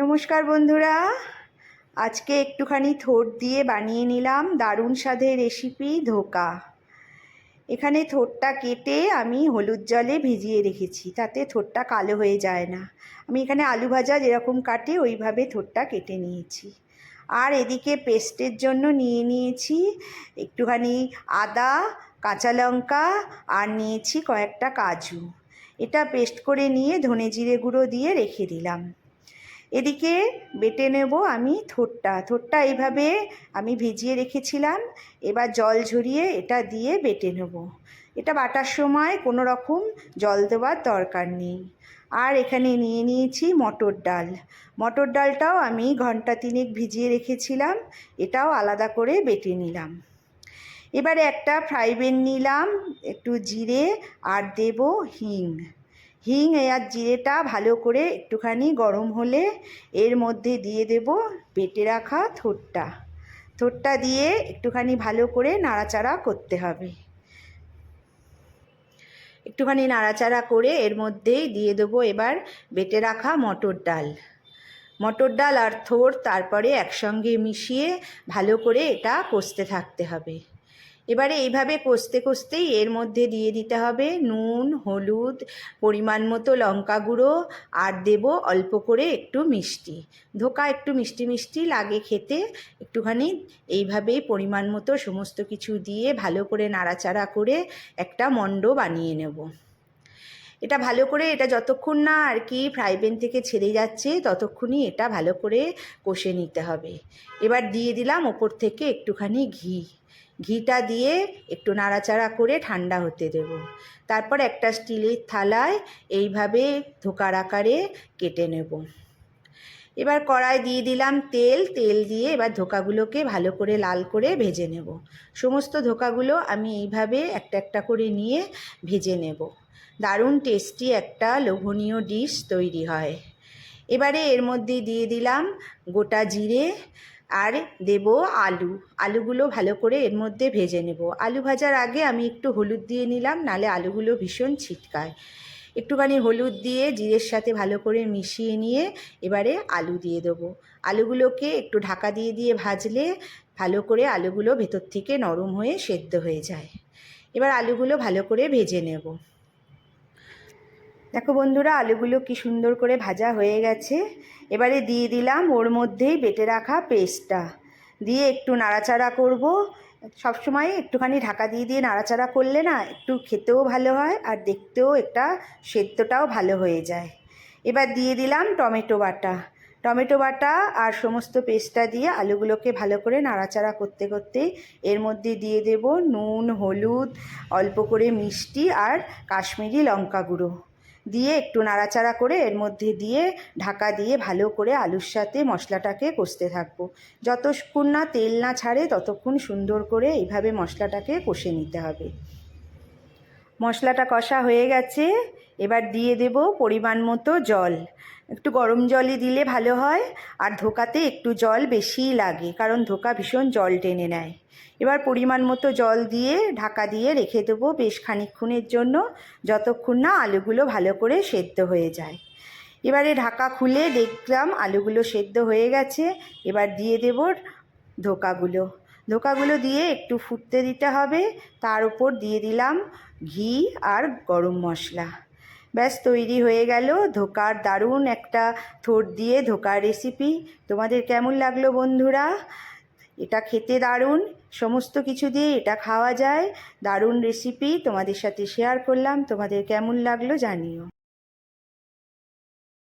নমস্কার বন্ধুরা। আজকে একটুখানি থোট দিয়ে বানিয়ে নিলাম দারুণ স্বাদের রেসিপি ধোকা। এখানে থোটটা কেটে আমি হলুদ জলে ভিজিয়ে রেখেছি, তাতে থোটটা কালো হয়ে যায় না। আমি এখানে আলু ভাজা যেরকম কাটে, ওইভাবে থোটটা কেটে নিয়েছি। আর এদিকে পেস্টের জন্য নিয়ে নিয়েছি একটুখানি আদা, কাঁচা লঙ্কা আর নিয়েছি কয়েকটা কাজু। এটা পেস্ট করে নিয়ে ধনে জিরে গুঁড়ো দিয়ে রেখে দিলাম। এদিকে বেটে নেব আমি থোটটা। থোটটা এইভাবে আমি ভিজিয়ে রেখেছিলাম। এবার জল ঝরিয়ে এটা দিয়ে বেটে নেব। এটা বাটার সময় কোনো রকম জল দেওয়ার দরকার নেই। আর এখানে নিয়ে নিয়েছি মটর ডাল। মটর ডালটাও আমি ঘণ্টা তিনেক ভিজিয়ে রেখেছিলাম। এটাও আলাদা করে বেটে নিলাম। এবারে একটা ফ্রাই প্যান নিলাম। একটু জিরে আর দেব হিং। হিং আর জিরেটা ভালো করে একটুখানি গরম হলে এর মধ্যে দিয়ে দেব বেটে রাখা থোটটা। থোটটা দিয়ে একটুখানি ভালো করে নাড়াচাড়া করতে হবে। একটুখানি নাড়াচাড়া করে এর মধ্যেই দিয়ে দেবো এবার বেটে রাখা মটর ডাল। মটর ডাল আর থোর তারপরে একসঙ্গে মিশিয়ে ভালো করে এটা কষতে থাকতে হবে। এবারে এইভাবে কষতে কষতেই এর মধ্যে দিয়ে দিতে হবে নুন, হলুদ, পরিমাণ মতো লঙ্কা গুঁড়ো আর দেব অল্প করে একটু মিষ্টি। ধোকা একটু মিষ্টি মিষ্টি লাগে খেতে, একটুখানি এইভাবেই পরিমাণ মতো সমস্ত কিছু দিয়ে ভালো করে নাড়াচাড়া করে একটা মণ্ড বানিয়ে নেব। এটা ভালো করে এটা যতক্ষণ না আর কি ফ্রাই প্যান থেকে ছেড়ে যাচ্ছে, ততক্ষণই এটা ভালো করে কষে নিতে হবে। এবার দিয়ে দিলাম ওপর থেকে একটুখানি ঘি। ঘিটা দিয়ে একটু নাড়াচাড়া করে ঠান্ডা হতে দেব। তারপর একটা স্টিলের থালায় এইভাবে ধোকার আকারে কেটে নেব। এবার কড়াই দিয়ে দিলাম তেল তেল দিয়ে এবার ধোকাগুলোকে ভালো করে লাল করে ভেজে নেব। সমস্ত ধোকাগুলো আমি এইভাবে একটা একটা করে নিয়ে ভেজে নেব। দারুণ টেস্টি একটা লোভনীয় ডিশ তৈরি হয়। এবারে এর মধ্যে দিয়ে দিলাম গোটা জিরে আর দেব আলু। আলুগুলো ভালো করে এর মধ্যে ভেজে নেব। আলু ভাজার আগে আমি একটু হলুদ দিয়ে নিলাম, নালে আলুগুলো ভীষণ ছিটকায়। একটুখানি হলুদ দিয়ে জিরের সাথে ভালো করে মিশিয়ে নিয়ে এবারে আলু দিয়ে দেবো। আলুগুলোকে একটু ঢাকা দিয়ে দিয়ে ভাজলে ভালো করে আলুগুলো ভেতর থেকে নরম হয়ে সেদ্ধ হয়ে যায়। এবার আলুগুলো ভালো করে ভেজে নেব। দেখো বন্ধুরা, আলুগুলো কি সুন্দর করে ভাজা হয়ে গেছে। এবারে দিয়ে দিলাম ওর মধ্যেই বেটে রাখা পেস্টটা। দিয়ে একটু নাড়াচাড়া করব। সবসময় একটুখানি ঢাকা দিয়ে দিয়ে নাড়াচাড়া করলে না, একটু খেতেও ভালো হয় আর দেখতেও একটা সেদ্ধটাও ভালো হয়ে যায়। এবার দিয়ে দিলাম টমেটো বাটা। টমেটো বাটা আর সমস্ত পেস্টটা দিয়ে আলুগুলোকে ভালো করে নাড়াচাড়া করতে করতে এর মধ্যে দিয়ে দেব নুন, হলুদ, অল্প করে মিষ্টি আর কাশ্মীরি লঙ্কা গুঁড়ো। দিয়ে একটু নাড়াচাড়া করে এর মধ্যে দিয়ে ঢাকা দিয়ে ভালো করে আলুর সাথে মশলাটাকে কষতে থাকব। যতক্ষণ না তেল না ছাড়ে ততক্ষণ সুন্দর করে এইভাবে মশলাটাকে কষে নিতে হবে। মশলাটা কষা হয়ে গেছে। এবার দিয়ে দেব পরিমাণ মতো জল। একটু গরম জলই দিলে ভালো হয়, আর ধোকাতে একটু জল বেশিই লাগে, কারণ ধোকা ভীষণ জল টেনে নেয়। এবার পরিমাণ মতো জল দিয়ে ঢাকা দিয়ে রেখে দেবো বেশ খানিক্ষণের জন্য, যতক্ষণ না আলুগুলো ভালো করে সেদ্ধ হয়ে যায়। এবারে ঢাকা খুলে দেখলাম আলুগুলো সেদ্ধ হয়ে গেছে, এবার দিয়ে দেব ধোকাগুলো। ধোকাগুলো দিয়ে একটু ফুটতে দিতে হবে। তার উপর দিয়ে দিলাম ঘি আর গরম মশলা। ব্যাস, তৈরি হয়ে গেল ধোকার দারুণ একটা থোট দিয়ে ধোকার রেসিপি তোমাদের কেমন লাগল বন্ধুরা? এটা খেতে দারুণ। সমস্ত কিছু দিয়ে এটা খাওয়া যায়। দারুণ রেসিপি তোমাদের সাথে শেয়ার করলাম। তোমাদের কেমন লাগল জানিও।